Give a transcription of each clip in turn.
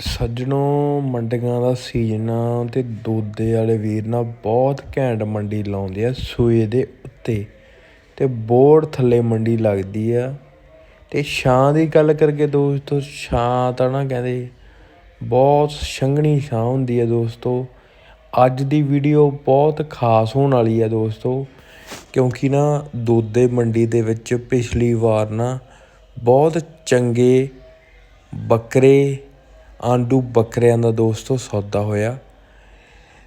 ਸੱਜਣੋ ਮੰਡੀਆਂ ਦਾ ਸੀਜ਼ਨ ਆ ਤੇ ਦੋਦੇ ਵਾਲੇ ਵੀਰ ਨਾ ਬਹੁਤ ਘੈਂਟ ਮੰਡੀ ਲਾਉਂਦੇ ਆ ਸੂਏ ਦੇ ਉੱਤੇ ਤੇ ਬੋਰਡ ਥੱਲੇ ਮੰਡੀ ਲੱਗਦੀ ਆ। ਤੇ ਛਾਂ ਦੀ ਗੱਲ ਕਰਕੇ ਦੋਸਤੋ, ਛਾਂ ਤਾਂ ਨਾ ਕਹਿੰਦੇ ਬਹੁਤ ਸੰਘਣੀ ਛਾਂ ਹੁੰਦੀ ਆ ਦੋਸਤੋ। ਅੱਜ ਦੀ ਵੀਡੀਓ ਬਹੁਤ ਖਾਸ ਹੋਣ ਵਾਲੀ ਆ ਦੋਸਤੋ, ਕਿਉਂਕਿ ਨਾ ਦੋਦੇ ਮੰਡੀ ਦੇ ਵਿੱਚ ਪਿਛਲੀ ਵਾਰ ਨਾ ਬਹੁਤ ਚੰਗੇ ਬੱਕਰੇ ਆਂਡੂ ਬੱਕਰਿਆਂ ਦਾ ਦੋਸਤੋ, ਸੌਦਾ ਹੋਇਆ।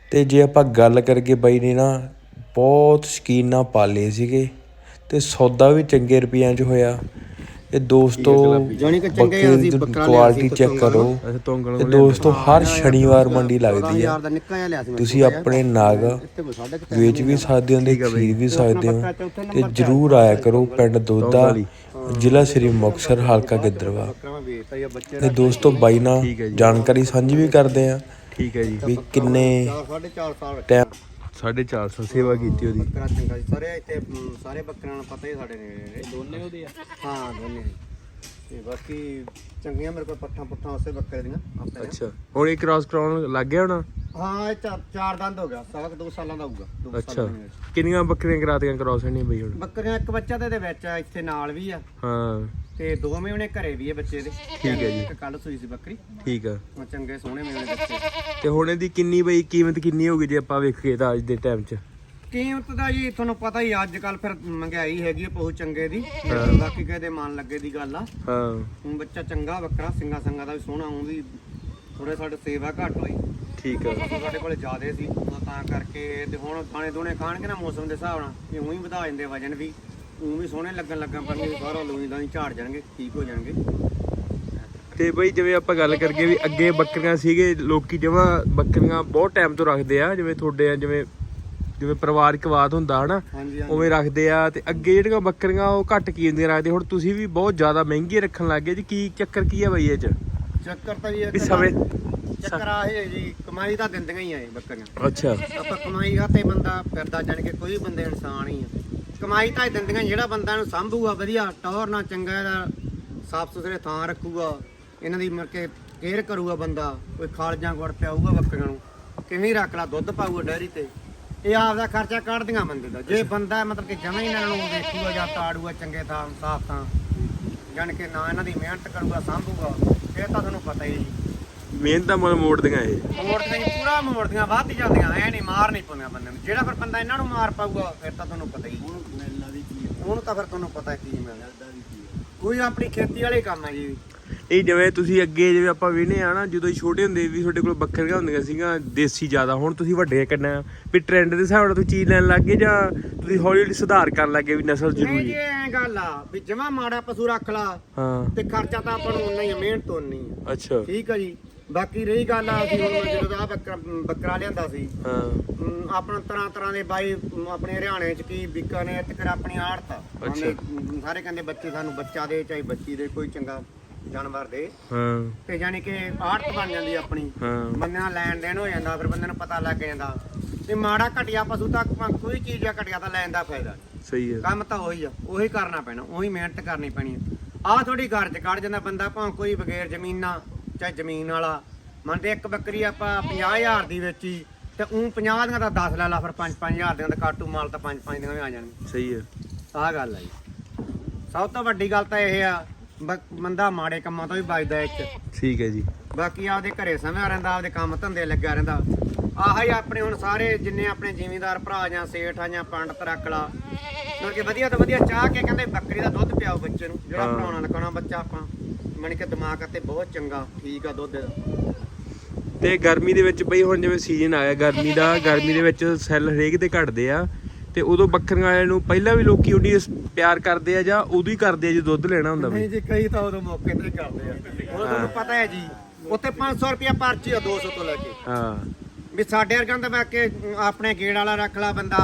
ਅਤੇ ਜੇ ਆਪਾਂ ਗੱਲ ਕਰਕੇ ਬਾਈ ਨੇ ਨਾ, ਬਹੁਤ ਸ਼ਕੀਨਾ ਪਾਲੇ ਸੀਗੇ। ਅਤੇ ਸੌਦਾ ਵੀ ਚੰਗੇ ਰੁਪਈਆਂ 'ਚ ਹੋਇਆ। ਇਹ ਦੋਸਤੋ ਜਾਣੀ ਕਿ ਚੰਗੇ ਬੱਕਰੇ ਅਸੀਂ ਦੀ ਬੱਕਰਾ ਕੁਆਲਿਟੀ ਚੈੱਕ ਕਰੋ। ਤੇ ਦੋਸਤੋ ਹਰ ਸ਼ਨੀਵਾਰ ਮੰਡੀ ਲੱਗਦੀ ਮੈਂ ਤੁਸੀਂ ਆਪਣੇ ਨਾਗ ਵੇਚ ਵੀ ਸਕਦੇ ਹੋ ਤੇ ਖਰੀਦ ਵੀ ਸਕਦੇ ਹੋ। ਤੇ ਜਰੂਰ ਆਇਆ ਕਰੋ ਪਿੰਡ ਦੋਦਾ ਜ਼ਿਲ੍ਹਾ ਸ੍ਰੀ ਮੁਕਤਸਰ ਹਲਕਾ ਗਿੱਦਰਵਾ ਤੇ ਦੋਸਤੋ ਬਾਈ ਨਾਲ ਜਾਣਕਾਰੀ ਸਾਂਝੀ ਵੀ ਕਰਦੇ ਆ ਠੀਕ ਹੈ ਜੀ। ਵੀ ਕਿੰਨੇ 4 4.5 ਸਾਲ ਟਾਈਮ 450 ਸੇਵਾ ਕੀਤੀ ਉਹਦੀ। ਬੱਕਰਾ ਚੰਗਾ ਸੀ। ਸਾਰੇ ਇੱਥੇ ਅਮ, ਸਾਰੇ ਬੱਕਰਿਆਂ ਨੂੰ ਪਤਾ ਹੀ ਸਾਡੇ ਨੇ ਦੋਨੇ ਉਹਦੇ ਆ? ਹਾਂ ਦੋਨੇ। ਤੇ ਬਾਕੀ ਚੰਗੀਆਂ ਮੇਰੇ ਕੋਲ ਪੱਠਾਂ ਪੁੱਠਾਂ ਉਸੇ ਬੱਕਰੇ ਦੀਆਂ ਆਪਣੇ ਅੱਛਾ। ਹੁਣ ਇਹ ਕ੍ਰਾਸ ਕਰਾਉਣ ਲੱਗ ਗਿਆ ਹੋਣਾ? ਹਾਂ ਇਹ ਚਾਰ ਚਾਰ ਦੰਦ ਹੋ ਗਿਆ ਸਵਾ 2 ਸਾਲਾਂ ਦਾ ਹੋਊਗਾ ਦੋ ਅੱਛਾ ਸਾਲਾਂ ਦੇ ਵਿੱਚ। ਕਿੰਨੀਆਂ ਬੱਕਰੀਆਂ ਕਰਾਤੀਆਂ ਕ੍ਰਾਸ ਨਹੀਂ ਬਈ ਹੁਣ? ਬੱਕਰੀਆਂ ਇੱਕ ਬੱਚਾ ਤੇ ਇਹਦੇ ਵਿੱਚ ਆ, ਇੱਥੇ ਨਾਲ ਵੀ ਆ। ਹਾਂ। ਤੇ ਦੋ ਮੇਵਣੇ ਘਰੇ ਵੀ ਆ ਬੱਚੇ ਦੇ। ਠੀਕ ਹੈ ਜੀ। ਇੱਕ ਕੱਲ ਸੂਈ ਸੀ ਬੱਕਰੀ। ਠੀਕ ਆ। ਉਹ ਚੰਗੇ ਸੋਹਣੇ ਮੇਵਣੇ ਬੱਚੇ। ਤੇ ਹੁਣ ਇਹਦੀ ਕਿੰਨੀ ਬਈ ਕੀਮਤ ਕਿੰਨੀ ਹੋਊਗੀ ਜੇ ਆਪਾਂ ਵੇਖੀਏ ਤਾਂ ਅੱਜ ਦੇ ਟਾਈਮ 'ਚ? ਕੀਮਤ ਦਾ ਜੀ ਤੁਹਾਨੂੰ ਪਤਾ ਹੀ ਅੱਜ ਕੱਲ ਫਿਰ ਮਹਿੰਗਾਈ ਹੈਗੀ ਆ ਬਹੁਤ ਚੰਗੇ ਦੀ। ਬਾਕੀ ਕਿਸੇ ਦੇ ਮਨ ਲੱਗੇ ਦੀ ਗੱਲ ਆ। ਹਾਂ। ਹੁਣ ਬੱਚਾ ਚੰਗਾ ਬੱਕਰਾ ਸਿੰਗਾ ਸੰਗਾ ਦਾ ਵੀ ਸੋਹਣਾ ਉਹ ਵੀ ਥੋੜੇ ਸਾਡੇ ਸੇਵਾ ਘੱਟ ਹੋਈ। ਠੀਕ ਆ। ਸਾਡੇ ਕੋਲੇ ਜ਼ਿਆਦੇ ਸੀ ਤਾਂ ਤਾਂ ਕਰਕੇ ਤੇ ਹੁਣ ਦਾਣੇ ਦੋਣੇ ਖਾਣਗੇ ਨਾ ਮੌਸਮ ਦੇ ਹਿਸਾਬ ਨਾਲ ਇਹ ਉਹੀ ਵਧਾ ਜਾਂਦੇ ਵਜਨ ਵੀ। ਉਹ ਵੀ ਸੋਹਣੇ ਲੱਗਣ ਲੱਗਣ ਪਰ ਸਾਰਾ ਲੋਈ ਦਾ ਹੀ ਝਾੜ ਜਾਣਗੇ ਠੀਕ ਹੋ ਜਾਣਗੇ। ਤੇ ਬਈ ਜਿਵੇਂ ਆਪਾਂ ਗੱਲ ਕਰਕੇ ਵੀ ਅੱਗੇ ਬੱਕਰੀਆਂ ਸੀਗੇ ਲੋਕੀ ਜਮਾ ਬੱਕਰੀਆਂ ਬਹੁਤ ਟਾਈਮ ਤੋਂ ਰੱਖਦੇ ਆ ਜਿਵੇਂ ਤੁਹਾਡੇ ਆ ਜਿਵੇਂ ਜਿਵੇਂ ਪਰਿਵਾਰਿਕਵਾਦ ਹੁੰਦਾ ਹਨਾ ਉਵੇਂ ਰੱਖਦੇ ਆ ਤੇ ਅੱਗੇ ਜਿਹੜੀਆਂ ਬੱਕਰੀਆਂ ਉਹ ਘੱਟ ਕੀਮਤ ਦੀਆਂ ਰੱਖਦੇ ਹੁਣ ਤੁਸੀਂ ਵੀ ਬਹੁਤ ਜ਼ਿਆਦਾ ਮਹਿੰਗੀਆਂ ਰੱਖਣ ਲੱਗ ਗਏ ਜੀ ਕੀ ਚੱਕਰ ਕੀ ਆ ਬਈ ਇਹ 'ਚ? ਚੱਕਰ ਤਾਂ ਜੀ ਸਮੇਂ ਚੱਕਰ ਆ ਇਹ ਜੀ ਕਮਾਈ ਤਾਂ ਦਿੰਦੀਆਂ ਹੀ ਆ ਇਹ ਬੱਕਰੀਆਂ। ਅੱਛਾ। ਆਪਾਂ ਕਮਾਈ ਖਾਤੇ ਬੰਦਾ ਫਿਰਦਾ ਜਾਣ ਕੇ ਕੋਈ ਬੰਦੇ ਇਨਸਾਨ ਹੀ ਆ। ਕਮਾਈ ਤਾਂ ਦਿੰਦੀਆਂ ਜਿਹੜਾ ਬੰਦਾ ਨੂੰ ਸੰਭੂਗਾ ਵਧੀਆ ਟੌਰ ਨਾਲ ਚੰਗਾ ਇਹਦਾ ਸਾਫ਼ ਸੁਥਰੇ ਥਾਂ ਰੱਖੂਗਾ ਇਹਨਾਂ ਦੀ ਮਰ ਕੇ ਕੇਅਰ ਕਰੂਗਾ ਬੰਦਾ ਕੋਈ ਖਾਲਜਾਂ ਗੁੜ ਪਿਆਊਗਾ ਬੱਕਰੀਆਂ ਨੂੰ ਕਿਵੇਂ ਰੱਖ ਲਾ ਦੁੱਧ ਪਾਊਗਾ ਡੈਰੀ ਤੇ। ਇਹ ਆਪਦਾ ਖਰਚਾ ਕੱਢਦੀਆਂ ਬੰਦੇ ਦਾ। ਜੇ ਬੰਦਾ ਮਤਲਬ ਕਿ ਜਮਾਂ ਹੀ ਇਹਨਾਂ ਨੂੰ ਵੇਖੂਗਾ ਜਾਂ ਤਾੜੂਗਾ ਚੰਗੇ ਥਾਂ ਸਾਫ਼ ਥਾਂ। ਜਾਣ ਕੇ ਨਾ ਇਹਨਾਂ ਦੀ ਮਿਹਨਤ ਕਰੂਗਾ ਸੰਭੂਗਾ ਇਹ ਤਾਂ ਤੁਹਾਨੂੰ ਪਤਾ ਹੀ ਹੈ ਜੀ। ਮਿਹਨਤ ਦਾ ਮੁੱਲ ਮੋੜਦੀਆਂ ਇਹ। ਮੋੜਦੀਆਂ ਹੀ ਪੂਰਾ ਮੋੜਦੀਆਂ ਵੱਧ ਹੀ ਜਾਂਦੀਆਂ ਐ ਨਹੀਂ ਮਾਰ ਨਹੀਂ ਪਾਉਂਦੀਆਂ ਬੰਦੇ ਨੂੰ। ਜਿਹੜਾ ਫਿਰ ਬੰਦਾ ਇਹਨਾਂ ਨੂੰ ਮਾਰ ਪਾਊਗਾ ਫਿਰ ਤਾਂ ਤੁਹਾਨੂੰ ਪਤਾ ਹੀ ਉਹਨੂੰ ਤਾਂ ਫਿਰ ਤੁਹਾਨੂੰ ਪਤਾ ਕੀ ਮਿਲਦਾ। ਕੋਈ ਆਪਣੀ ਖੇਤੀ ਵਾਲੇ ਕੰਮ ਹੈ ਜੀ। ਇਹ ਜਿਵੇਂ ਤੁਸੀਂ ਅੱਗੇ ਜਿਵੇਂ ਆਪਾਂ ਵੇਨੇ ਆ ਨਾ ਜਦੋਂ ਛੋਟੇ ਹੁੰਦੇ ਵੀ ਤੁਹਾਡੇ ਕੋਲ ਬੱਕਰੀਆਂ ਹੁੰਦੀਆਂ ਸੀਗੀਆਂ ਦੇਸੀ ਜ਼ਿਆਦਾ। ਹੁਣ ਤੁਸੀਂ ਵੱਡੇ ਕਿੰਨਾ ਵੀ ਟ੍ਰੈਂਡ ਦੇ ਹਿਸਾਬ ਨਾਲ ਤੁਸੀਂ ਚੀਜ਼ ਲੈਣ ਲੱਗ ਗਏ ਜਾਂ ਤੁਸੀਂ ਹੌਲੀ ਹੌਲੀ ਸੁਧਾਰ ਕਰਨ ਲੱਗੇ ਵੀ ਨਸਲ ਨਹੀਂ ਜ਼ਰੂਰੀ ਜੀ ਐ ਗੱਲ ਆ ਵੀ ਜਮਾ ਮਾੜਾ ਪਸ਼ੂ ਰੱਖ ਲਾ ਹਾਂ। ਤੇ ਖਰਚਾ ਤਾਂ ਆਪਾਂ ਨੂੰ ਉਨਾ ਹੀ ਆ ਮਿਹਨਤ ਉਨੀ ਆ। ਅੱਛਾ। ਠੀਕ ਆ ਜੀ। ਬਾਕੀ ਰਹੀ ਗੱਲ ਆ ਅਸੀਂ ਹੁਣ ਜਦੋਂ ਆ ਬੱਕਰਾ ਬੱਕਰਾ ਲਿਆਂਦਾ ਸੀ ਹਾਂ। ਅਮ, ਆਪਣਾ ਤਰ੍ਹਾਂ ਤਰ੍ਹਾਂ ਦੇ ਬਾਈ ਅਮ, ਆਪਣੇ ਹਰਿਆਣੇ ਚ ਕੀ ਬੀਕਾਨੇਰ ਤੇ ਕਰ ਆਪਣੀ ਆੜਤ। ਆ ਅੱਛਾ। ਸਾਰੇ ਕਹਿੰਦੇ ਬੱਚੇ ਸਾਨੂੰ ਬੱਚਾ ਦੇ ਚਾਹੇ ਬੱਚੀ ਦੇ ਕੋਈ ਚੰਗਾ। ਜਾਨਵਰ ਦੇ। ਹਾਂ। ਤੇ ਯਾਨੀ ਕਿ ਆੜਤ ਬਣ ਜਾਂਦੀ ਆਪਣੀ। ਹਾਂ। ਬੰਦੇ ਨਾਲ ਲੈਣ ਦੇਣ ਹੋ ਜਾਂਦਾ ਫਿਰ ਬੰਦੇ ਨੂੰ ਪਤਾ ਲੱਗ ਜਾਂਦਾ। ਤੇ ਮਾੜਾ ਘਟਿਆ ਪਸ਼ੂ ਤੱਕ ਕੋਈ ਚੀਜ਼ ਆ ਘਟਿਆ ਤਾਂ ਲੈਣ ਦਾ ਫਾਇਦਾ ਨਹੀਂ। ਸਹੀ ਹੈ। ਕੰਮ ਤਾਂ ਉਹੀ ਆ ਉਹੀ ਕਰਨਾ ਪੈਣਾ ਉਹੀ ਮਿਹਨਤ ਕਰਨੀ ਪੈਣੀ ਆ। ਥੋੜੀ ਘਰ ਚ ਕੱਢ ਜਾਂਦਾ ਬੰਦਾ ਭਾਵੇਂ ਕੋਈ ਬਗੈਰ ਜ਼ਮੀਨਾਂ ਚਾਹੇ ਜ਼ਮੀਨ ਵਾਲਾ। ਮੰਨਦੇ ਇੱਕ ਬੱਕਰੀ ਆਪਾਂ 50000 ਦੀ ਵੇਚੀ ਤੇ ਉਹ 50 ਦੀਆਂ ਤਾਂ 10 ਲੈ ਲਾ ਫਿਰ 5-5000 ਦੀਆਂ ਤਾਂ ਕਾਟੂ ਮਾਲ ਤਾਂ 5-5 ਦੀਆਂ ਵੀ ਆ ਜਾਣਗੀਆਂ। ਸਹੀ ਹੈ। ਆਹ ਗੱਲ ਆ ਜੀ। ਸਭ ਤੋਂ ਵੱਡੀ ਗੱਲ ਤਾਂ ਇਹ ਆ ਬ- ਬੰਦਾ ਮਾੜੇ ਕੰਮਾਂ ਤੋਂ ਵੀ ਬਚਦਾ ਚ। ਠੀਕ ਹੈ ਜੀ। ਬਾਕੀ ਆਪਦੇ ਘਰੇ ਸਮਿਆ ਰਹਿੰਦਾ ਆਪਦੇ ਕੰਮ ਧੰਦੇ ਲੱਗਿਆ ਰਹਿੰਦਾ। ਆਹ ਹੀ ਆਪਣੇ ਹੁਣ ਸਾਰੇ ਜਿੰਨੇ ਆਪਣੇ ਜ਼ਿਮੀਂਦਾਰ ਭਰਾ ਜਾਂ ਸੇਠ ਆ ਜਾਂ ਪੰਡਤ ਰੱਖ ਲਾ। ਮਤਲਬ ਕਿ ਵਧੀਆ ਤੋਂ ਵਧੀਆ ਚਾਹ ਕੇ ਕਹਿੰਦੇ ਬੱਕਰੀ ਦਾ ਦੁੱਧ ਪਿਆਓ ਬੱਚੇ ਨੂੰ ਜਿਹੜਾ ਹਾਂ। ਪੜਾਉਣਾ ਲਿਖਾਉਣਾ ਬੱਚਾ ਆਪਾਂ। ਮਨ ਕੇ ਦਿਮਾਗ ਅਤੇ ਬਹੁਤ ਚੰਗਾ ਠੀਕ ਆ ਦੁੱਧ। ਤੇ ਗਰਮੀ ਦੇ ਵਿੱਚ ਬਈ ਹੁਣ ਜਿਵੇਂ ਸੀਜ਼ਨ ਆਇਆ ਗਰਮੀ ਦਾ ਗਰਮੀ ਦੇ ਵਿੱਚ ਸੈੱਲ ਹਰੇਕ ਦੇ ਘਟਦੇ ਆ। ਤੇ ਉਦੋਂ ਬੱਕਰੀਆਂ ਵਾਲਿਆਂ ਨੂੰ ਪਹਿਲਾਂ ਵੀ ਲੋਕੀ ਉਹਦੀ ਪਿਆਰ ਕਰਦੇ ਆ ਜਾਂ ਉਦੋਂ ਹੀ ਕਰਦੇ ਆ ਜੇ ਦੁੱਧ ਲੈਣਾ ਹੁੰਦਾ ਬਈ। ਨਹੀਂ ਜੀ ਕਈ ਤਾਂ ਉਦੋਂ ਮੌਕੇ ਤੇ ਕਰਦੇ ਆ। ਉਹ ਤੁਹਾਨੂੰ ਪਤਾ ਹੈ ਜੀ ਉੱਥੇ 500 ਰੁਪਿਆ ਪਰਚੀ ਆ 200 ਤੋਂ ਲੈ ਕੇ। ਹਾਂ। ਵੀ ਸਾਡੇ ਵਰਗਾਂ ਦਾ ਮੈਂ ਕਿ ਆਪਣੇ ਗੇੜ ਵਾਲਾ ਰੱਖ ਲਾ ਬੰਦਾ।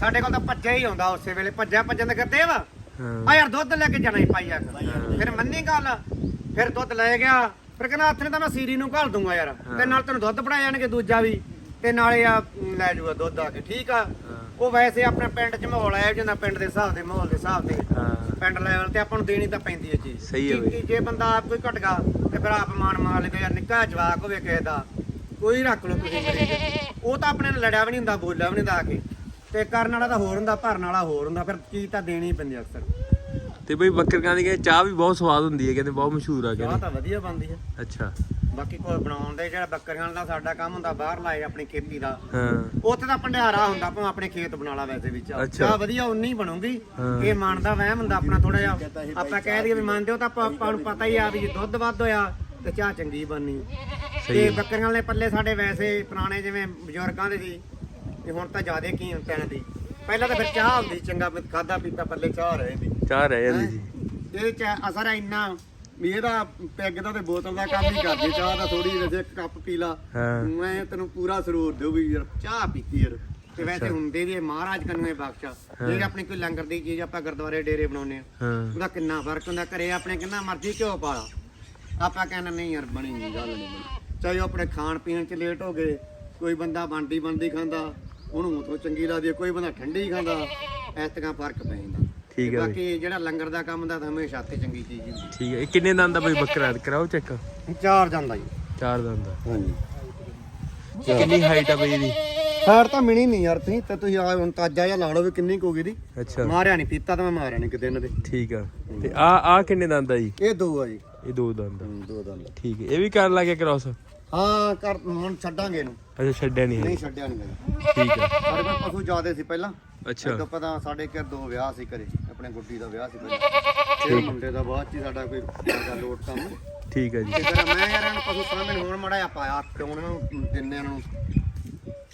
ਸਾਡੇ ਕੋਲ ਤਾਂ ਭੱਜਿਆ ਹੀ ਆਉਂਦਾ ਉਸੇ ਵੇਲੇ ਭੱਜਿਆ ਭੱਜਣ ਦੇ ਕਰਦੇ ਵਾ। ਹਾਂ। ਆ ਯਾਰ ਦੁੱਧ ਲੈ ਕੇ ਜਾਣਾ ਹੀ ਪਾਈ ਆ। ਫਿਰ ਮੰਨੀ ਗੱਲ ਫਿਰ ਦੁੱਧ ਲੈ ਗਿਆ। ਫਿਰ ਕਹਿੰਦਾ ਹੱਥ ਨੇ ਤਾਂ ਮੈਂ ਸੀਰੀ ਨੂੰ ਘੱਲ ਦੂੰਗਾ ਯਾਰ। ਤੇ ਨਾਲ ਤੈਨੂੰ ਦੁੱਧ ਪੜਾ ਜਾਣਗੇ ਦੂਜਾ ਵੀ। ਤੇ ਨਾਲੇ ਆ ਲੈ ਜਾਊਗਾ ਦੁੱਧ ਆ ਕੇ ਠੀਕ ਆ। ਉਹ ਵੈਸੇ ਆਪਣੇ ਪਿੰਡ 'ਚ ਮਾਹੌਲ ਆਇਆ ਜਾਂਦਾ ਪਿੰਡ ਦੇ ਹਿਸਾਬ ਦੇ ਮਾਹੌਲ ਦੇ ਹਿਸਾਬ ਦੇ। ਹਾਂ। ਪਿੰਡ ਲੈਵਲ ਤੇ ਆਪਾਂ ਨੂੰ ਦੇਣੀ ਤਾਂ ਪੈਂਦੀ ਹੈ ਚੀਜ਼। ਸਹੀ ਹੈ ਕਿ ਜੇ ਬੰਦਾ ਆਪ ਕੋਈ ਘਟਗਾ ਤੇ ਫਿਰ ਆਪ ਮਾਨ ਮਾਰ ਲੈਂਦੇ ਯਾਰ ਨਿੱਕਾ ਜਵਾਕ ਹੋਵੇ ਕਿਸੇ ਦਾ ਕੋਈ ਰੱਖ ਲਓ ਤੁਸੀਂ ਉਹ ਤਾਂ ਆਪਣੇ ਨਾਲ ਲੜਿਆ ਵੀ ਨਹੀਂ ਹੁੰਦਾ ਬੋਲਿਆ ਵੀ ਨਹੀਂ ਹੁੰਦਾ ਆ ਕੇ। ਤੇ ਕਰਨ ਵਾਲਾ ਤਾਂ ਹੋਰ ਹੁੰਦਾ ਭਰਨ ਵਾਲਾ ਹੋਰ ਹੁੰਦਾ ਫਿਰ ਚੀਜ਼ ਤਾਂ ਦੇਣੀ ਪੈਂਦੀ ਆ ਅਕਸਰ। ਤੇ ਬਈ ਬੱਕਰਕਾਂ ਦੀ ਕਹਿੰਦੇ ਚਾਹ ਵੀ ਬਹੁਤ ਸਵਾਦ ਹੁੰਦੀ ਹੈ ਕਹਿੰਦੇ ਬਹੁਤ ਮਸ਼ਹੂਰ ਆ ਚਾਹ ਕਹਿੰਦੇ ਤਾਂ ਵਧੀਆ ਬਣਦੀ ਹੈ। ਅੱਛਾ। ਬਾਕੀ ਕੋਈ ਬਣਾਉਣ ਦੇ ਜਿਹੜਾ ਬੱਕਰੀਆਂ ਦਾ ਸਾਡਾ ਕੰਮ ਹੁੰਦਾ ਬਾਹਰ ਲਾਏ ਆਪਣੀ ਖੇਤੀ ਦਾ। ਹਾਂ। ਉੱਥੇ ਤਾਂ ਭੰਡਾਰਾ ਹੁੰਦਾ ਭਾਵੇਂ ਆਪਣੇ ਖੇਤ ਬਣਾ ਲਾ ਵੈਸੇ ਵੀ ਚਾਹ ਅੱਛਾ। ਵਧੀਆ ਉਨੀ ਬਣੂਗੀ। ਹਾਂ। ਇਹ ਮਨ ਦਾ ਵਹਿਮ ਹੁੰਦਾ ਆਪਣਾ ਥੋੜਾ ਜਿਹਾ। ਆਪਾਂ ਕਹਿ ਦਈਏ ਵੀ ਮੰਨਦੇ ਹੋ ਤਾਂ ਆਪਾਂ ਆਪਾਂ ਨੂੰ ਪਤਾ ਹੀ ਆ ਵੀ ਜੇ ਦੁੱਧ ਵੱਧ ਹੋਇਆ ਤੇ ਚਾਹ ਚੰਗੀ ਬਣਨੀ। ਸਹੀ ਤੇ ਹੈ। ਬੱਕਰੀਆਂ ਵਾਲੇ ਪੱਲੇ ਸਾਡੇ ਵੈਸੇ ਪੁਰਾਣੇ ਜਿਵੇਂ ਬਜ਼ੁਰਗਾਂ ਦੇ ਸੀ ਤੇ ਹੁਣ ਤਾਂ ਜ਼ਿਆਦਾ ਕੀਮਤ ਇਹਨਾਂ ਦੀ। ਪਹਿਲਾਂ ਤਾਂ ਫਿਰ ਚਾਹ ਹੁੰਦੀ ਸੀ, ਚੰਗਾ ਖਾਦਾ ਪੀਤਾ ਪੱਲੇ ਚਾਹ ਰਹੇ ਦੀ ਚਾਹ ਰਹਿ ਜਾਂਦੀ ਜੀ ਇਹਦੇ ਚ ਅਸਰ ਇੰਨਾ ਵੀ ਇਹਦਾ ਪੈਗ ਦਾ ਤੇ ਬੋਤਲ ਦਾ ਕੰਮ ਹੀ ਕਰਦੀ ਚਾਹ ਦਾ ਥੋੜੀ ਜਿਹੀ ਇੱਕ ਕੱਪ ਪੀ ਲਾ। ਹਾਂ। ਮੈਂ ਤੈਨੂੰ ਪੂਰਾ ਸਰੂਰ ਦਿਓ ਵੀ ਯਾਰ ਚਾਹ ਪੀਤੀ ਯਾਰ। ਤੇ ਵੈਸੇ। ਹੁੰਦੇ ਵੀ ਇਹ ਮਹਾਰਾਜ ਕੰਨੇ ਬਖਸ਼ਾ। ਜੇ ਆਪਣੀ ਕੋਈ ਲੰਗਰ ਦੀ ਚੀਜ਼ ਆਪਾਂ ਗੁਰਦੁਆਰੇ ਡੇਰੇ ਬਣਾਉਨੇ ਆ ਹਾਂ। ਉਹਦਾ ਕਿੰਨਾ ਫ਼ਰਕ ਹੁੰਦਾ ਘਰੇ ਆਪਣੇ ਕਿੰਨਾ ਮਰਜ਼ੀ ਘਿਓ ਪਾਲਾ ਆਪਾਂ ਕਹਿੰਦੇ ਨਹੀਂ ਯਾਰ ਬਣੀ ਨਹੀਂ ਗੱਲ ਨਹੀਂ ਬਣੀ। ਚਾਹੇ ਉਹ ਆਪਣੇ ਖਾਣ ਪੀਣ ਚ ਲੇਟ ਹੋ ਗਏ ਕੋਈ ਬੰਦਾ ਬਣਦੀ ਬਣਦੀ ਖਾਂਦਾ ਉਹਨੂੰ ਉਥੋਂ ਚੰਗੀ ਲੱਗਦੀ ਹੈ, ਕੋਈ ਬੰਦਾ ਠੰਡੀ ਖਾਂਦਾ ਇਸ ਤਰ੍ਹਾਂ ਫ਼ਰਕ ਪੈ ਜਾਂਦਾ ਠੀਕ ਹੈ ਬਾਕੀ ਜਿਹੜਾ ਲੰਗਰ ਦਾ ਕੰਮ ਦਾ ਤਾਂ ਹਮੇਸ਼ਾ ਤੇ ਚੰਗੀ ਚੀਜ਼ ਹੀ ਹੁੰਦੀ ਠੀਕ ਹੈ। ਇਹ ਕਿੰਨੇ ਦੰਦ ਦਾ ਬਈ ਬੱਕਰਾ? ਕਰਾਓ ਚੈੱਕ। ਚਾਰ ਜਾਂਦਾ ਜੀ। ਚਾਰ ਦੰਦ ਦਾ ਹਾਂਜੀ। ਕਿੰਨੀ ਹਾਈਟ ਆ ਬਈ ਇਹਦੀ? ਖੈਰ ਤਾਂ ਮਿਣੀ ਨਹੀਂ ਯਾਰ ਤੁਸੀਂ ਤੇ ਤੁਸੀਂ ਆ ਹੁਣ ਤਾਜਾ ਜਿਹਾ ਲਾ ਲਓ ਵੀ ਕਿੰਨੀ ਕੋਗੀ ਦੀ ਅੱਛਾ। ਮਾਰਿਆ ਨਹੀਂ ਪੀਤਾ ਤਾਂ ਮੈਂ ਮਾਰਿਆ ਨਹੀਂ ਕਿਤੇ ਇਹਨਾਂ ਦੇ। ਠੀਕ ਆ। ਤੇ ਆ ਆ ਕਿੰਨੇ ਦੰਦ ਆ ਜੀ? ਇਹ ਦੋ ਆ ਜੀ। ਇਹ ਦੋ ਦੰਦ ਆ। ਦੋ ਦੰਦ। ਠੀਕ ਹੈ ਇਹ ਵੀ ਕਰਨ ਲੱਗੇ ਕ੍ਰਾਸ ਹਾਂ ਕਰ ਹੁਣ ਛੱਡਾਂਗੇ ਇਹਨੂੰ। ਅੱਛਾ ਛੱਡਿਆ ਨਹੀਂ ਨਹੀਂ ਹੈ ਛੱਡਿਆ ਨਹੀਂ ਹੈਗਾ ਠੀਕ ਹੈ। ਸਾਡੇ ਕੋਲ ਪਸ਼ੂ ਜ਼ਿਆਦੇ ਸੀ ਪਹਿਲਾਂ। ਅੱਛਾ। ਤਾਂ ਪਤਾ ਸਾਡੇ ਘਰ ਦੋ ਵਿਆਹ ਸੀ ਘਰੇ ਆਪਣੇ ਗੁੱਡੀ ਦਾ ਵਿਆਹ ਸੀ ਪਹਿਲਾਂ ਇਹ ਮੁੰਡੇ ਦਾ ਬਾਅਦ ਚ ਹੀ ਸਾਡਾ ਕੋਈ ਜ਼ਿਆਦਾ ਲੋਟ ਕੰਮ ਠੀਕ ਹੈ ਜੀ। ਤੇ ਫਿਰ ਮੈਂ ਯਾਰ ਇਹਨੂੰ ਪਸ਼ੂ ਸਾਹਮਣੇ ਹੁਣ ਮੜਾਇਆ ਪਾਇਆ ਤੇ ਹੁਣ ਇਹਨੂੰ ਦਿੰਨੇ ਇਹਨਾਂ ਨੂੰ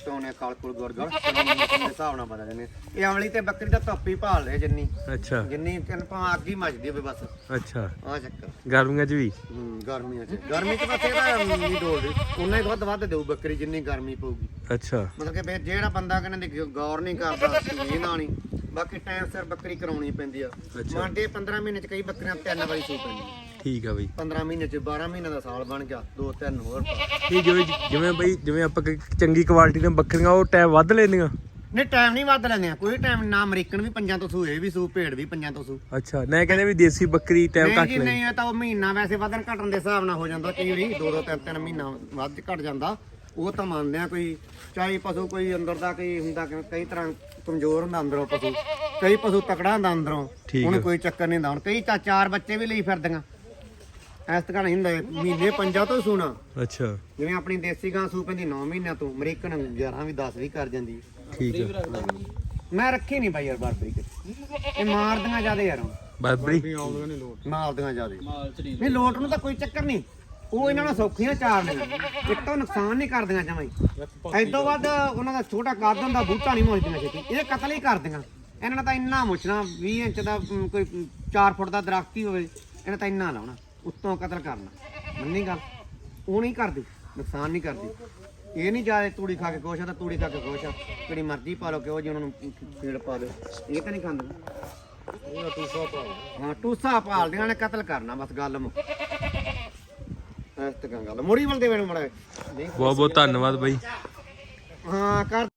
ਟੋਨੇ ਕਾਲ ਕੁਲ ਗੁਰਗਲ ਦੇ ਹਿਸਾਬ ਨਾਲ ਪਤਾ ਜਨੇ ਇਹ ਅਮਲੀ ਤੇ ਬੱਕਰੀ ਦਾ ਧੱਪੀ ਭਾਲ ਰਿਹਾ ਜਿੰਨੀ। ਅੱਛਾ। ਜਿੰਨੀ ਤੈਨ ਭਾਵੇਂ ਅੱਗ ਹੀ ਮੱਚਦੀ ਹੋਵੇ ਬਸ। ਅੱਛਾ। ਆ ਚੱਕਰ। ਗਰਮੀਆਂ 'ਚ ਵੀ? ਹੂੰ ਗਰਮੀਆਂ 'ਚ। ਗਰਮੀ 'ਚ ਬਸ ਇਹਦਾ ਨਹੀਂ ਡੋਲਦੀ ਉਹਨਾਂ ਹੀ ਵੱਧ ਵੱਧ ਦੇਊ ਬੱਕਰੀ ਜਿੰਨੀ ਗਰਮੀ ਪਊਗੀ। ਅੱਛਾ। ਮਤਲਬ ਕਿ ਫਿਰ ਜਿਹੜਾ ਬੰਦਾ ਕਹਿੰਦੇ ਨੇ ਗੌਰ ਨਹੀਂ ਕਰਦਾ ਇਹ ਨਾਲ ਨਹੀਂ। ਬਾਕੀ ਟਾਈਮ ਸਿਰ ਬੱਕਰੀ ਕਰਾਉਣੀ ਪੈਂਦੀ ਆ। ਅੱਛਾ। ਮੰਡੇ 15 ਮਹੀਨੇ 'ਚ ਕਈ ਬੱਕਰੀਆਂ ਤਿੰਨ ਵਾਰੀ ਸੂ ਪੈਂਦੀਆਂ। ਠੀਕ ਆ ਬਈ। 15 ਮਹੀਨੇ 'ਚ 12 ਮਹੀਨੇ ਦਾ ਸਾਲ ਬਣ ਗਿਆ ਦੋ ਤਿੰਨ ਹੋਰ। ਇਹ ਜਿਵੇਂ ਜਿਵੇਂ ਬਈ ਜਿਵੇਂ ਆਪਾਂ ਕੋਈ ਚੰਗੀ ਕੁਆਲਿਟੀ ਦੀਆਂ ਬੱਕਰੀਆਂ ਉਹ ਟਾਈਮ ਵੱਧ ਲੈਂਦੀਆਂ। ਨਹੀਂ ਟਾਈਮ ਨਹੀਂ ਵੱਧ ਲੈਂਦੇ ਆ ਕੋਈ ਟਾਈਮ ਨਾ ਅਮਰੀਕਨ ਵੀ ਪੰਜਾਂ ਤੋਂ ਸੂ ਇਹ ਵੀ ਸੂ ਭੇਡ ਵੀ ਪੰਜਾਂ ਤੋਂ ਸੂ। ਅੱਛਾ ਨਾ ਕਹਿੰਦੇ ਵੀ ਦੇਸੀ ਬੱਕਰੀ ਟਾਈਮ ਨਹੀਂ ਘੱਟ ਜੀ ਨਹੀਂ ਇਹ ਤਾਂ ਉਹ ਮਹੀਨਾ ਵੈਸੇ ਵਧਣ ਘਟਣ ਦੇ ਹਿਸਾਬ ਨਾਲ ਹੋ ਜਾਂਦਾ ਕਈ ਵਾਰੀ ਦੋ ਦੋ ਤਿੰਨ ਤਿੰਨ ਮਹੀਨਾ ਵੱਧ ਘਟ ਜਾਂਦਾ। ਉਹ ਤਾਂ ਮੰਨਦੇ ਆ ਕੋਈ ਚਾਹੇ ਪਸ਼ੂ ਕੋਈ ਅੰਦਰ ਦਾ ਕੋਈ ਹੁੰਦਾ ਕਿ ਕਈ ਤਰ੍ਹਾਂ ਕਮਜ਼ੋਰ ਹੁੰਦਾ ਅੰਦਰੋਂ ਪਸ਼ੂ ਕਈ ਪਸ਼ੂ ਤਕੜਾ ਹੁੰਦਾ ਅੰਦਰੋਂ ਠੀਕ ਉਹਨੂੰ। ਕੋਈ ਚੱਕਰ ਨਹੀਂ ਹੁੰਦਾ ਹੁਣ ਕਈ ਤਾਂ ਚਾਰ ਬੱਚੇ ਵੀ ਲਈ ਫਿਰਦੀਆਂ। ਇਸ ਤਰ੍ਹਾਂ ਨਹੀਂ ਹੁੰਦਾ ਇਹ ਮਹੀਨੇ ਪੰਜਾਂ ਤੋਂ ਸੂਣਾ ਅੱਛਾ। ਜਿਵੇਂ ਆਪਣੀ ਦੇਸੀ ਗਾਂ ਸੂ ਪੈਂਦੀ 9 ਮਹੀਨਿਆਂ ਤੋਂ ਅਮਰੀਕਨ 11 ਵੀ 10 ਵੀ ਕਰ ਜਾਂਦੀ। ਠੀਕ ਆ। ਮੈਂ ਰੱਖੀ ਨਹੀਂ ਬਾਈ ਯਾਰ ਬਾਰਬਰੀ ਇਹ ਮਾਰਦੀਆਂ ਜਿਆਦੇ ਯਾਰ ਬਾਬਰੀ ਮਾਰਦੀਆਂ ਜਿਆਦੇ। ਨਹੀਂ ਲੋਟ ਨੂੰ ਤਾਂ ਕੋਈ ਚੱਕਰ ਨਹੀਂ। ਉਹ ਇਹਨਾਂ ਨੂੰ ਸੌਖੀਆਂ ਚਾਰ ਨੇ ਇੱਕ ਤਾਂ ਨੁਕਸਾਨ ਨਹੀਂ ਕਰਦੀਆਂ ਜਮਾਈ ਐਦੋਂ ਵੱਧ ਉਹਨਾਂ ਦਾ ਛੋਟਾ ਕੱਦ ਹੁੰਦਾ ਬੂਟਾ ਨਹੀਂ ਮੋਚਦੀਆਂ ਛੇਤੀ। ਇਹ ਕਤਲ ਹੀ ਕਰਦੀਆਂ। ਇਹਨਾਂ ਨੇ ਤਾਂ ਇੰਨਾ ਮੁੱਛਣਾ 20 ਇੰਚ ਦਾ ਅਮ, ਕੋਈ 4 ਫੁੱਟ ਦਾ ਦਰਖਤ ਹੀ ਹੋਵੇ ਇਹਨਾਂ ਤਾਂ ਇੰਨਾ ਲਾਉਣਾ। ਉੱਤੋਂ ਕਤਲ ਕਰਨਾ। ਮੰਨੀ ਗੱਲ? ਉਹ ਨਹੀਂ ਕਰਦੀ ਨੁਕਸਾਨ ਨਹੀਂ ਕਰਦੀ। ਇਹ ਨਹੀਂ ਜਾਏ ਤੂੜੀ ਖਾ ਕੇ ਖੁਸ਼ ਆ ਤਾਂ ਤੂੜੀ ਖਾ ਕੇ ਖੁਸ਼ ਆ। ਜਿਹੜੀ ਮਰਜ਼ੀ ਪਾ ਲਓ ਕਿਉਂ ਜੀ ਉਹਨਾਂ ਨੂੰ ਫੀਡ ਪਾ ਦਿਓ। ਇਹ ਤਾਂ ਨਹੀਂ ਖਾਂਦੇ। ਹਾਂ ਟੂਸਾ ਪਾਲਦੀਆਂ ਨੇ ਕਤਲ ਕਰਨਾ ਬਸ ਗੱਲ ਮੁੱਕ ਇਸ ਤਰ੍ਹਾਂ ਗੱਲ ਮੋੜੀ ਵੱਲ ਦੇ ਮੈਨੂੰ ਮੜਾ ਬਹੁਤ ਬਹੁਤ ਧੰਨਵਾਦ ਬਈ। ਹਾਂ ਕਰ।